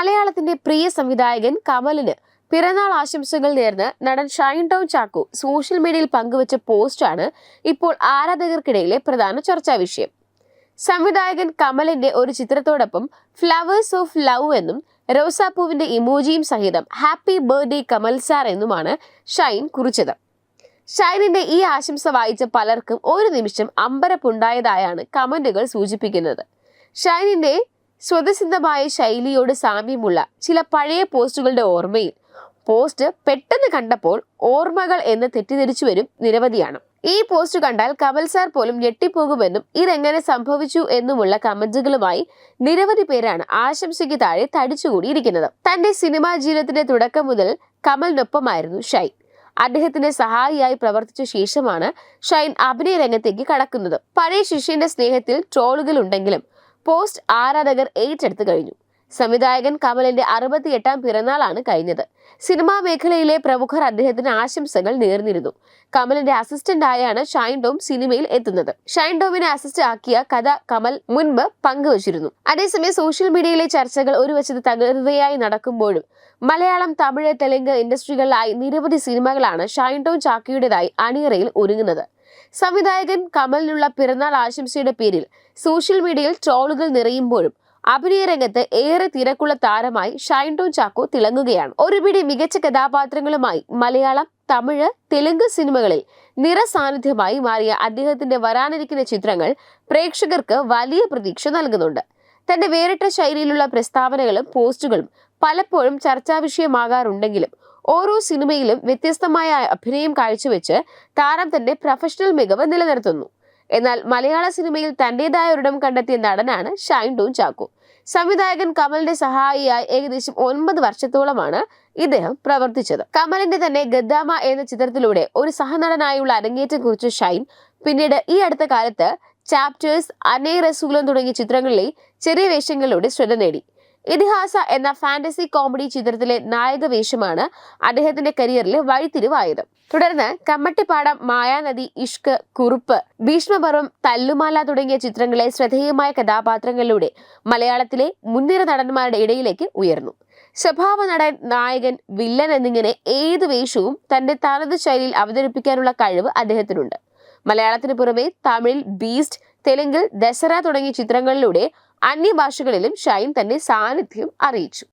മലയാളത്തിന്റെ പ്രിയ സംവിധായകൻ കമലിന് പിറന്നാൾ ആശംസകൾ നേർന്ന് നടൻ ഷൈൻ ടൗൺ ചാക്കു സോഷ്യൽ മീഡിയയിൽ പങ്കുവച്ച പോസ്റ്റാണ് ഇപ്പോൾ ആരാധകർക്കിടയിലെ പ്രധാന ചർച്ചാ വിഷയം. സംവിധായകൻ കമലിന്റെ ഒരു ചിത്രത്തോടൊപ്പം ഫ്ലവേഴ്സ് ഓഫ് ലവ് എന്നും റോസാപ്പൂവിന്റെ ഇമോജിയും സഹിതം ഹാപ്പി ബർത്ത്ഡേ കമൽ സാർ എന്നുമാണ് ഷൈൻ കുറിച്ചത്. ഷൈനിന്റെ ഈ ആശംസ വായിച്ച പലർക്കും ഒരു നിമിഷം അമ്പരപ്പുണ്ടായതായാണ് കമന്റുകൾ സൂചിപ്പിക്കുന്നത്. ഷൈനിന്റെ സ്വതസിദ്ധമായ ശൈലിയോട് സാമ്യമുള്ള ചില പഴയ പോസ്റ്റുകളുടെ ഓർമ്മയിൽ. പോസ്റ്റ് പെട്ടെന്ന് കണ്ടപ്പോൾ ഓർമ്മകൾ എന്ന് തെറ്റിദ്ധരിച്ചു വരും നിരവധിയാണ്. ഈ പോസ്റ്റ് കണ്ടാൽ കമൽ സാർ പോലും ഞെട്ടിപ്പോകുമെന്നും ഇതെങ്ങനെ സംഭവിച്ചു എന്നുമുള്ള കമന്റുകളുമായി നിരവധി പേരാണ് ആശംസയ്ക്ക് താഴെ തടിച്ചുകൂടിയിരിക്കുന്നത്. തന്റെ സിനിമാ ജീവിതത്തിന്റെ തുടക്കം മുതൽ കമലിനൊപ്പമായിരുന്നു ഷൈൻ. അദ്ദേഹത്തിന്റെ സഹായിയായി പ്രവർത്തിച്ച ശേഷമാണ് ഷൈൻ അഭിനയ രംഗത്തേക്ക് കടക്കുന്നത്. പഴയ ശിഷ്യന്റെ സ്നേഹത്തിൽ ട്രോളുകൾ ഉണ്ടെങ്കിലും പോസ്റ്റ് ആരാധകർ ഏറ്റെടുത്തു കഴിഞ്ഞു. സംവിധായകൻ കമലിന്റെ അറുപത്തിയെട്ടാം പിറന്നാളാണ് കഴിഞ്ഞത്. സിനിമാ മേഖലയിലെ പ്രമുഖർ അദ്ദേഹത്തിന് ആശംസകൾ നേർന്നിരുന്നു. കമലിന്റെ അസിസ്റ്റന്റ് ആയാണ് ഷൈൻ ഡോം സിനിമയിൽ എത്തുന്നത്. ഷൈൻ ഡോമിനെ അസിസ്റ്റ് ആക്കിയ കഥ കമൽ മുൻപ് പങ്കുവച്ചിരുന്നു. അതേസമയം സോഷ്യൽ മീഡിയയിലെ ചർച്ചകൾ ഒരു വശത്ത് തകൃതയായി നടക്കുമ്പോഴും മലയാളം തമിഴ് തെലുങ്ക് ഇൻഡസ്ട്രികളിലായി നിരവധി സിനിമകളാണ് ഷൈൻ ടോം ചാക്കിയുടേതായി അണിയറയിൽ ഒരുങ്ങുന്നത്. സംവിധായകൻ കമലിനുള്ള പിറന്നാൾ ആശംസയുടെ പേരിൽ സോഷ്യൽ മീഡിയയിൽ ട്രോളുകൾ നിറയുമ്പോഴും അഭിനയ രംഗത്ത് ഏറെ തിരക്കുള്ള താരമായി ഷൈൻ ടോൺ ചാക്കോ തിളങ്ങുകയാണ്. ഒരുപിടി മികച്ച കഥാപാത്രങ്ങളുമായി മലയാളം തമിഴ് തെലുങ്ക് സിനിമകളിൽ നിറസാന്നിധ്യമായി മാറിയ അദ്ദേഹത്തിന്റെ വരാനിരിക്കുന്ന ചിത്രങ്ങൾ പ്രേക്ഷകർക്ക് വലിയ പ്രതീക്ഷ നൽകുന്നുണ്ട്. തന്റെ വേറിട്ട ശൈലിയിലുള്ള പ്രസ്താവനകളും പോസ്റ്റുകളും പലപ്പോഴും ചർച്ചാ വിഷയമാകാറുണ്ടെങ്കിലും ഓരോ സിനിമയിലും വ്യത്യസ്തമായ അഭിനയം കാഴ്ചവെച്ച് താരം തന്റെ പ്രൊഫഷണൽ മികവ് നിലനിർത്തുന്നു. എന്നാൽ മലയാള സിനിമയിൽ തന്റേതായ ഒരിടം കണ്ടെത്തിയ നടനാണ് ഷൈൻ ടൂൺ ചാക്കോ. സംവിധായകൻ കമലിന്റെ സഹായിയായി ഏകദേശം ഒൻപത് വർഷത്തോളമാണ് ഇദ്ദേഹം പ്രവർത്തിച്ചത്. കമലിന്റെ തന്നെ ഗദ്ദാമ എന്ന ചിത്രത്തിലൂടെ ഒരു സഹനടനായുള്ള അരങ്ങേറ്റം കുറിച്ച ഷൈൻ പിന്നീട് ഈ അടുത്ത കാലത്ത് ചാപ്റ്റേഴ്സ് അനേ റസൂലം തുടങ്ങിയ ചിത്രങ്ങളിലെ ചെറിയ വേഷങ്ങളിലൂടെ ശ്രദ്ധ നേടി. ഇതിഹാസ എന്ന ഫാന്റസി കോമഡി ചിത്രത്തിലെ നായക വേഷമാണ് അദ്ദേഹത്തിന്റെ കരിയറിലെ വഴിത്തിരിവായത്. തുടർന്ന് കമ്മട്ടിപ്പാടം മായാനദി ഇഷ്ക് കുറുപ്പ് ഭീഷ്മപർവം തല്ലുമാല തുടങ്ങിയ ചിത്രങ്ങളെ ശ്രദ്ധേയമായ കഥാപാത്രങ്ങളിലൂടെ മലയാളത്തിലെ മുൻനിര നടന്മാരുടെ ഇടയിലേക്ക് ഉയർന്നു. സ്വഭാവ നടൻ നായകൻ വില്ലൻ എന്നിങ്ങനെ ഏത് വേഷവും തന്റെ തനത് ശൈലിയിൽ അവതരിപ്പിക്കാനുള്ള കഴിവ് അദ്ദേഹത്തിനുണ്ട്. മലയാളത്തിന് പുറമെ തമിഴിൽ ബീസ്റ്റ് തെലുങ്കിൽ ദസറ തുടങ്ങിയ ചിത്രങ്ങളിലൂടെ അന്യഭാഷകളിലും ഷൈൻ തന്റെ സാന്നിധ്യം അറിയിച്ചു.